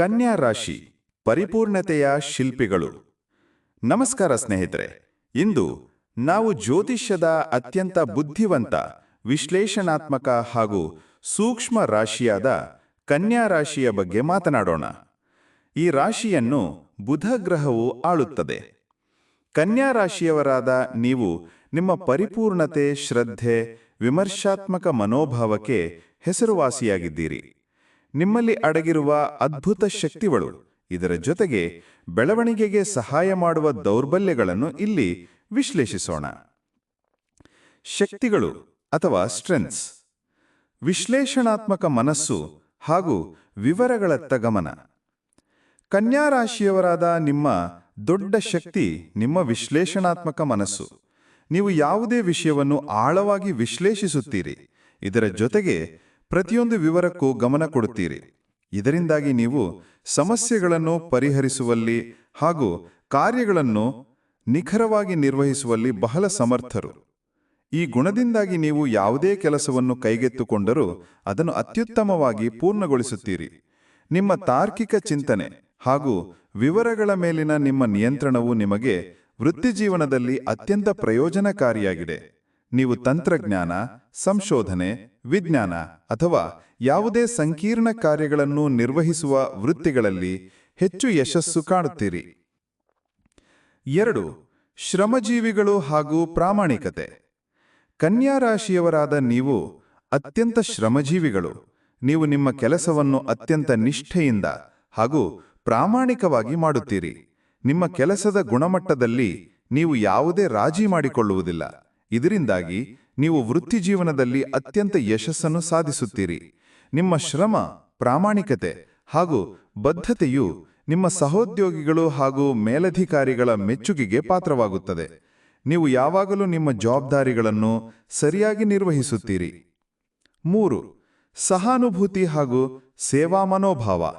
ಕನ್ಯಾ ರಾಶಿ, ಪರಿಪೂರ್ಣತೆಯ ಶಿಲ್ಪಿಗಳು. ನಮಸ್ಕಾರ ಸ್ನೇಹಿತರೆ, ಇಂದು ನಾವು ಜ್ಯೋತಿಷ್ಯದ ಅತ್ಯಂತ ಬುದ್ಧಿವಂತ, ವಿಶ್ಲೇಷಣಾತ್ಮಕ ಹಾಗೂ ಸೂಕ್ಷ್ಮ ರಾಶಿಯಾದ ಕನ್ಯಾ ರಾಶಿಯ ಬಗ್ಗೆ ಮಾತನಾಡೋಣ. ಈ ರಾಶಿಯನ್ನು ಬುಧ ಗ್ರಹವು ಆಳುತ್ತದೆ. ಕನ್ಯಾ ರಾಶಿಯವರಾದ ನೀವು ನಿಮ್ಮ ಪರಿಪೂರ್ಣತೆ, ಶ್ರದ್ಧೆ, ವಿಮರ್ಶಾತ್ಮಕ ಮನೋಭಾವಕ್ಕೆ ಹೆಸರುವಾಸಿಯಾಗಿದ್ದೀರಿ. ನಿಮ್ಮಲ್ಲಿ ಅಡಗಿರುವ ಅದ್ಭುತ ಶಕ್ತಿಗಳು. ಇದರ ಜೊತೆಗೆ ಬೆಳವಣಿಗೆಗೆ ಸಹಾಯ ಮಾಡುವ ದೌರ್ಬಲ್ಯಗಳನ್ನು ಇಲ್ಲಿ ವಿಶ್ಲೇಷಿಸೋಣ. ಶಕ್ತಿಗಳು ಅಥವಾ ಸ್ಟ್ರೆಂತ್ಸ್. ವಿಶ್ಲೇಷಣಾತ್ಮಕ ಮನಸ್ಸು ಹಾಗೂ ವಿವರಗಳತ್ತ ಗಮನ ಕನ್ಯಾ ರಾಶಿಯವರಾದ ನಿಮ್ಮ ದೊಡ್ಡ ಶಕ್ತಿ ನಿಮ್ಮ ವಿಶ್ಲೇಷಣಾತ್ಮಕ ಮನಸ್ಸು. ನೀವು ಯಾವುದೇ ವಿಷಯವನ್ನು ಆಳವಾಗಿ ವಿಶ್ಲೇಷಿಸುತ್ತೀರಿ. ಇದರ ಜೊತೆಗೆ ಪ್ರತಿಯೊಂದು ವಿವರಕ್ಕೂ ಗಮನ ಕೊಡುತ್ತೀರಿ. ಇದರಿಂದಾಗಿ ನೀವು ಸಮಸ್ಯೆಗಳನ್ನು ಪರಿಹರಿಸುವಲ್ಲಿ ಹಾಗೂ ಕಾರ್ಯಗಳನ್ನು ನಿಖರವಾಗಿ ನಿರ್ವಹಿಸುವಲ್ಲಿ ಬಹಳ ಸಮರ್ಥರು. ಈ ಗುಣದಿಂದಾಗಿ ನೀವು ಯಾವುದೇ ಕೆಲಸವನ್ನು ಕೈಗೆತ್ತುಕೊಂಡರೂ ಅದನ್ನು ಅತ್ಯುತ್ತಮವಾಗಿ ಪೂರ್ಣಗೊಳಿಸುತ್ತೀರಿ. ನಿಮ್ಮ ತಾರ್ಕಿಕ ಚಿಂತನೆ ಹಾಗೂ ವಿವರಗಳ ಮೇಲಿನ ನಿಮ್ಮ ನಿಯಂತ್ರಣವು ನಿಮಗೆ ವೃತ್ತಿಜೀವನದಲ್ಲಿ ಅತ್ಯಂತ ಪ್ರಯೋಜನಕಾರಿಯಾಗಿದೆ. ನೀವು ತಂತ್ರಜ್ಞಾನ, ಸಂಶೋಧನೆ, ವಿಜ್ಞಾನ ಅಥವಾ ಯಾವುದೇ ಸಂಕೀರ್ಣ ಕಾರ್ಯಗಳನ್ನು ನಿರ್ವಹಿಸುವ ವೃತ್ತಿಗಳಲ್ಲಿ ಹೆಚ್ಚು ಯಶಸ್ಸು ಕಾಣುತ್ತೀರಿ. ಎರಡು, ಶ್ರಮಜೀವಿಗಳು ಹಾಗೂ ಪ್ರಾಮಾಣಿಕತೆ. ಕನ್ಯಾ ರಾಶಿಯವರಾದ ನೀವು ಅತ್ಯಂತ ಶ್ರಮಜೀವಿಗಳು. ನೀವು ನಿಮ್ಮ ಕೆಲಸವನ್ನು ಅತ್ಯಂತ ನಿಷ್ಠೆಯಿಂದ ಹಾಗೂ ಪ್ರಾಮಾಣಿಕವಾಗಿ ಮಾಡುತ್ತೀರಿ. ನಿಮ್ಮ ಕೆಲಸದ ಗುಣಮಟ್ಟದಲ್ಲಿ ನೀವು ಯಾವುದೇ ರಾಜಿ ಮಾಡಿಕೊಳ್ಳುವುದಿಲ್ಲ. ಇದರಿಂದಾಗಿ ನೀವು ವೃತ್ತಿಜೀವನದಲ್ಲಿ ಅತ್ಯಂತ ಯಶಸ್ಸನ್ನು ಸಾಧಿಸುತ್ತೀರಿ. ನಿಮ್ಮ ಶ್ರಮ, ಪ್ರಾಮಾಣಿಕತೆ ಹಾಗೂ ಬದ್ಧತೆಯು ನಿಮ್ಮ ಸಹೋದ್ಯೋಗಿಗಳು ಹಾಗೂ ಮೇಲಧಿಕಾರಿಗಳ ಮೆಚ್ಚುಗೆಗೆ ಪಾತ್ರವಾಗುತ್ತದೆ. ನೀವು ಯಾವಾಗಲೂ ನಿಮ್ಮ ಜವಾಬ್ದಾರಿಗಳನ್ನು ಸರಿಯಾಗಿ ನಿರ್ವಹಿಸುತ್ತೀರಿ. ಮೂರು, ಸಹಾನುಭೂತಿ ಹಾಗೂ ಸೇವಾ ಮನೋಭಾವ.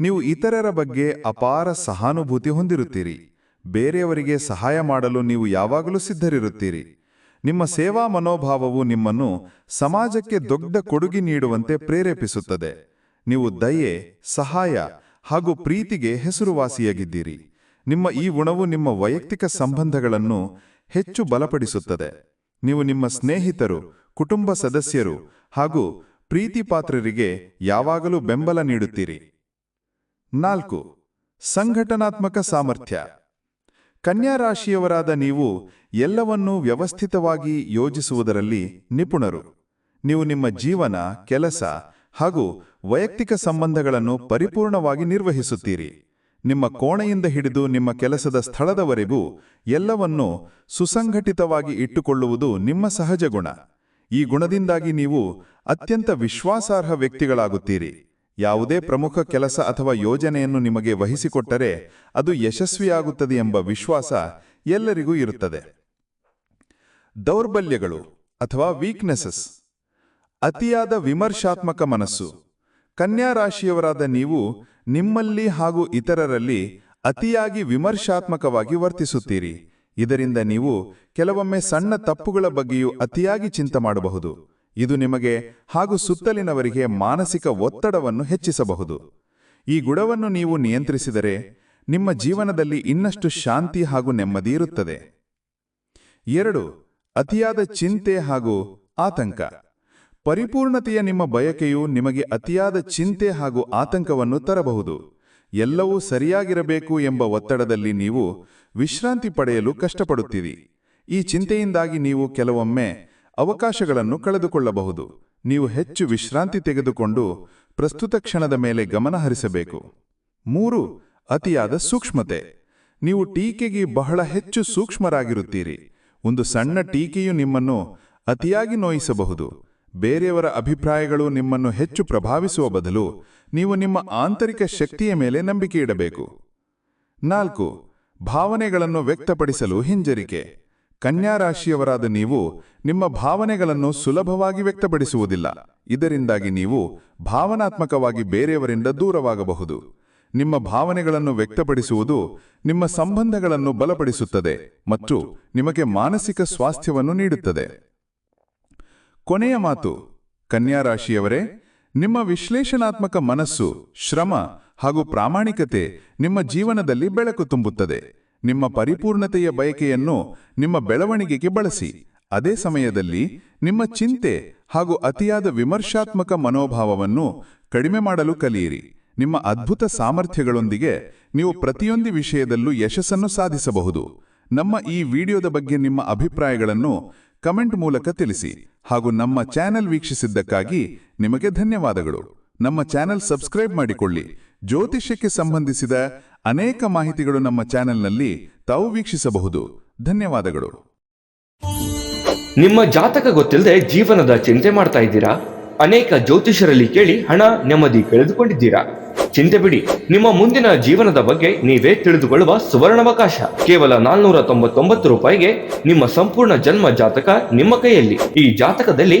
ನೀವು ಇತರರ ಬಗ್ಗೆ ಅಪಾರ ಸಹಾನುಭೂತಿ ಹೊಂದಿರುತ್ತೀರಿ. ಬೇರೆಯವರಿಗೆ ಸಹಾಯ ಮಾಡಲು ನೀವು ಯಾವಾಗಲೂ ಸಿದ್ಧರಿರುತ್ತೀರಿ. ನಿಮ್ಮ ಸೇವಾ ಮನೋಭಾವವು ನಿಮ್ಮನ್ನು ಸಮಾಜಕ್ಕೆ ದೊಡ್ಡ ಕೊಡುಗೆ ನೀಡುವಂತೆ ಪ್ರೇರೇಪಿಸುತ್ತದೆ. ನೀವು ದಯೆ, ಸಹಾಯ ಹಾಗೂ ಪ್ರೀತಿಗೆ ಹೆಸರುವಾಸಿಯಾಗಿದ್ದೀರಿ. ನಿಮ್ಮ ಈ ಗುಣವು ನಿಮ್ಮ ವೈಯಕ್ತಿಕ ಸಂಬಂಧಗಳನ್ನು ಹೆಚ್ಚು ಬಲಪಡಿಸುತ್ತದೆ. ನೀವು ನಿಮ್ಮ ಸ್ನೇಹಿತರು, ಕುಟುಂಬ ಸದಸ್ಯರು ಹಾಗೂ ಪ್ರೀತಿಪಾತ್ರರಿಗೆ ಯಾವಾಗಲೂ ಬೆಂಬಲ ನೀಡುತ್ತೀರಿ. ನಾಲ್ಕು, ಸಂಘಟನಾತ್ಮಕ ಸಾಮರ್ಥ್ಯ. ಕನ್ಯಾ ರಾಶಿಯವರಾದ ನೀವು ಎಲ್ಲವನ್ನೂ ವ್ಯವಸ್ಥಿತವಾಗಿ ಯೋಜಿಸುವುದರಲ್ಲಿ ನಿಪುಣರು. ನೀವು ನಿಮ್ಮ ಜೀವನ, ಕೆಲಸ ಹಾಗೂ ವೈಯಕ್ತಿಕ ಸಂಬಂಧಗಳನ್ನು ಪರಿಪೂರ್ಣವಾಗಿ ನಿರ್ವಹಿಸುತ್ತೀರಿ. ನಿಮ್ಮ ಕೋಣೆಯಿಂದ ಹಿಡಿದು ನಿಮ್ಮ ಕೆಲಸದ ಸ್ಥಳದವರೆಗೂ ಎಲ್ಲವನ್ನೂ ಸುಸಂಘಟಿತವಾಗಿ ಇಟ್ಟುಕೊಳ್ಳುವುದು ನಿಮ್ಮ ಸಹಜ ಗುಣ. ಈ ಗುಣದಿಂದಾಗಿ ನೀವು ಅತ್ಯಂತ ವಿಶ್ವಾಸಾರ್ಹ ವ್ಯಕ್ತಿಗಳಾಗುತ್ತೀರಿ. ಯಾವುದೇ ಪ್ರಮುಖ ಕೆಲಸ ಅಥವಾ ಯೋಜನೆಯನ್ನು ನಿಮಗೆ ವಹಿಸಿಕೊಟ್ಟರೆ ಅದು ಯಶಸ್ವಿಯಾಗುತ್ತದೆ ಎಂಬ ವಿಶ್ವಾಸ ಎಲ್ಲರಿಗೂ ಇರುತ್ತದೆ. ದೌರ್ಬಲ್ಯಗಳು ಅಥವಾ ವೀಕ್ನೆಸಸ್ ಅತಿಯಾದ ವಿಮರ್ಶಾತ್ಮಕ ಮನಸ್ಸು. ಕನ್ಯಾ ರಾಶಿಯವರಾದ ನೀವು ನಿಮ್ಮಲ್ಲಿ ಹಾಗೂ ಇತರರಲ್ಲಿ ಅತಿಯಾಗಿ ವಿಮರ್ಶಾತ್ಮಕವಾಗಿ ವರ್ತಿಸುತ್ತೀರಿ. ಇದರಿಂದ ನೀವು ಕೆಲವೊಮ್ಮೆ ಸಣ್ಣ ತಪ್ಪುಗಳ ಬಗ್ಗೆಯೂ ಅತಿಯಾಗಿ ಚಿಂತೆ ಮಾಡಬಹುದು. ಇದು ನಿಮಗೆ ಹಾಗೂ ಸುತ್ತಲಿನವರಿಗೆ ಮಾನಸಿಕ ಒತ್ತಡವನ್ನು ಹೆಚ್ಚಿಸಬಹುದು. ಈ ಗುಣವನ್ನು ನೀವು ನಿಯಂತ್ರಿಸಿದರೆ ನಿಮ್ಮ ಜೀವನದಲ್ಲಿ ಇನ್ನಷ್ಟು ಶಾಂತಿ ಹಾಗೂ ನೆಮ್ಮದಿ ಇರುತ್ತದೆ. ಎರಡು, ಅತಿಯಾದ ಚಿಂತೆ ಹಾಗೂ ಆತಂಕ. ಪರಿಪೂರ್ಣತೆಯ ನಿಮ್ಮ ಬಯಕೆಯು ನಿಮಗೆ ಅತಿಯಾದ ಚಿಂತೆ ಹಾಗೂ ಆತಂಕವನ್ನು ತರಬಹುದು. ಎಲ್ಲವೂ ಸರಿಯಾಗಿರಬೇಕು ಎಂಬ ಒತ್ತಡದಲ್ಲಿ ನೀವು ವಿಶ್ರಾಂತಿ ಪಡೆಯಲು ಕಷ್ಟಪಡುತ್ತೀರಿ. ಈ ಚಿಂತೆಯಿಂದಾಗಿ ನೀವು ಕೆಲವೊಮ್ಮೆ ಅವಕಾಶಗಳನ್ನು ಕಳೆದುಕೊಳ್ಳಬಹುದು. ನೀವು ಹೆಚ್ಚು ವಿಶ್ರಾಂತಿ ತೆಗೆದುಕೊಂಡು ಪ್ರಸ್ತುತ ಕ್ಷಣದ ಮೇಲೆ ಗಮನ ಹರಿಸಬೇಕು. ಮೂರು, ಅತಿಯಾದ ಸೂಕ್ಷ್ಮತೆ. ನೀವು ಟೀಕೆಗೆ ಬಹಳ ಹೆಚ್ಚು ಸೂಕ್ಷ್ಮರಾಗಿರುತ್ತೀರಿ. ಒಂದು ಸಣ್ಣ ಟೀಕೆಯು ನಿಮ್ಮನ್ನು ಅತಿಯಾಗಿ ನೋಯಿಸಬಹುದು. ಬೇರೆಯವರ ಅಭಿಪ್ರಾಯಗಳು ನಿಮ್ಮನ್ನು ಹೆಚ್ಚು ಪ್ರಭಾವಿಸುವ ಬದಲು ನೀವು ನಿಮ್ಮ ಆಂತರಿಕ ಶಕ್ತಿಯ ಮೇಲೆ ನಂಬಿಕೆ ಇಡಬೇಕು. ನಾಲ್ಕು, ಭಾವನೆಗಳನ್ನು ವ್ಯಕ್ತಪಡಿಸಲು ಹಿಂಜರಿಕೆ. ಕನ್ಯಾ ರಾಶಿಯವರಾದ ನೀವು ನಿಮ್ಮ ಭಾವನೆಗಳನ್ನು ಸುಲಭವಾಗಿ ವ್ಯಕ್ತಪಡಿಸುವುದಿಲ್ಲ. ಇದರಿಂದಾಗಿ ನೀವು ಭಾವನಾತ್ಮಕವಾಗಿ ಬೇರೆಯವರಿಂದ ದೂರವಾಗಬಹುದು. ನಿಮ್ಮ ಭಾವನೆಗಳನ್ನು ವ್ಯಕ್ತಪಡಿಸುವುದು ನಿಮ್ಮ ಸಂಬಂಧಗಳನ್ನು ಬಲಪಡಿಸುತ್ತದೆ ಮತ್ತು ನಿಮಗೆ ಮಾನಸಿಕ ಸ್ವಾಸ್ಥ್ಯವನ್ನು ನೀಡುತ್ತದೆ. ಕೊನೆಯ ಮಾತು ಕನ್ಯಾ ರಾಶಿಯವರೇ ನಿಮ್ಮ ವಿಶ್ಲೇಷಣಾತ್ಮಕ ಮನಸ್ಸು, ಶ್ರಮ ಹಾಗೂ ಪ್ರಾಮಾಣಿಕತೆ ನಿಮ್ಮ ಜೀವನದಲ್ಲಿ ಬೆಳಕು ತುಂಬುತ್ತದೆ. ನಿಮ್ಮ ಪರಿಪೂರ್ಣತೆಯ ಬಯಕೆಯನ್ನು ನಿಮ್ಮ ಬೆಳವಣಿಗೆಗೆ ಬಳಸಿ. ಅದೇ ಸಮಯದಲ್ಲಿ ನಿಮ್ಮ ಚಿಂತೆ ಹಾಗೂ ಅತಿಯಾದ ವಿಮರ್ಶಾತ್ಮಕ ಮನೋಭಾವವನ್ನು ಕಡಿಮೆ ಮಾಡಲು ಕಲಿಯಿರಿ. ನಿಮ್ಮ ಅದ್ಭುತ ಸಾಮರ್ಥ್ಯಗಳೊಂದಿಗೆ ನೀವು ಪ್ರತಿಯೊಂದು ವಿಷಯದಲ್ಲೂ ಯಶಸ್ಸನ್ನು ಸಾಧಿಸಬಹುದು. ನಮ್ಮ ಈ ವಿಡಿಯೋದ ಬಗ್ಗೆ ನಿಮ್ಮ ಅಭಿಪ್ರಾಯಗಳನ್ನು ಕಮೆಂಟ್ ಮೂಲಕ ತಿಳಿಸಿ ಹಾಗೂ ನಮ್ಮ ಚಾನೆಲ್ ವೀಕ್ಷಿಸಿದ್ದಕ್ಕಾಗಿ ನಿಮಗೆ ಧನ್ಯವಾದಗಳು. ನಮ್ಮ ಚಾನೆಲ್ ಸಬ್ಸ್ಕ್ರೈಬ್ ಮಾಡಿಕೊಳ್ಳಿ. ಜ್ಯೋತಿಷ್ಯಕ್ಕೆ ಸಂಬಂಧಿಸಿದ ಅನೇಕ ಮಾಹಿತಿಗಳು ನಮ್ಮ ಚಾನೆಲ್ನಲ್ಲಿ ತಾವು ವೀಕ್ಷಿಸಬಹುದು. ಧನ್ಯವಾದಗಳು. ನಿಮ್ಮ ಜಾತಕ ಗೊತ್ತಿಲ್ಲದೆ ಜೀವನದ ಚಿಂತೆ ಮಾಡ್ತಾ ಇದ್ದೀರಾ? ಅನೇಕ ಜ್ಯೋತಿಷರಲ್ಲಿ ಕೇಳಿ ಹಣ, ನೆಮ್ಮದಿ ಕಳೆದುಕೊಂಡಿದ್ದೀರಾ? ಚಿಂತೆ ಬಿಡಿ, ನಿಮ್ಮ ಮುಂದಿನ ಜೀವನದ ಬಗ್ಗೆ ನೀವೇ ತಿಳಿದುಕೊಳ್ಳುವ ಸುವರ್ಣಾವಕಾಶ. ಕೇವಲ ನಾಲ್ನೂರ ತೊಂಬತ್ತೊಂಬತ್ತು ರೂಪಾಯಿಗೆ ನಿಮ್ಮ ಸಂಪೂರ್ಣ ಜನ್ಮ ಜಾತಕ ನಿಮ್ಮ ಕೈಯಲ್ಲಿ. ಈ ಜಾತಕದಲ್ಲಿ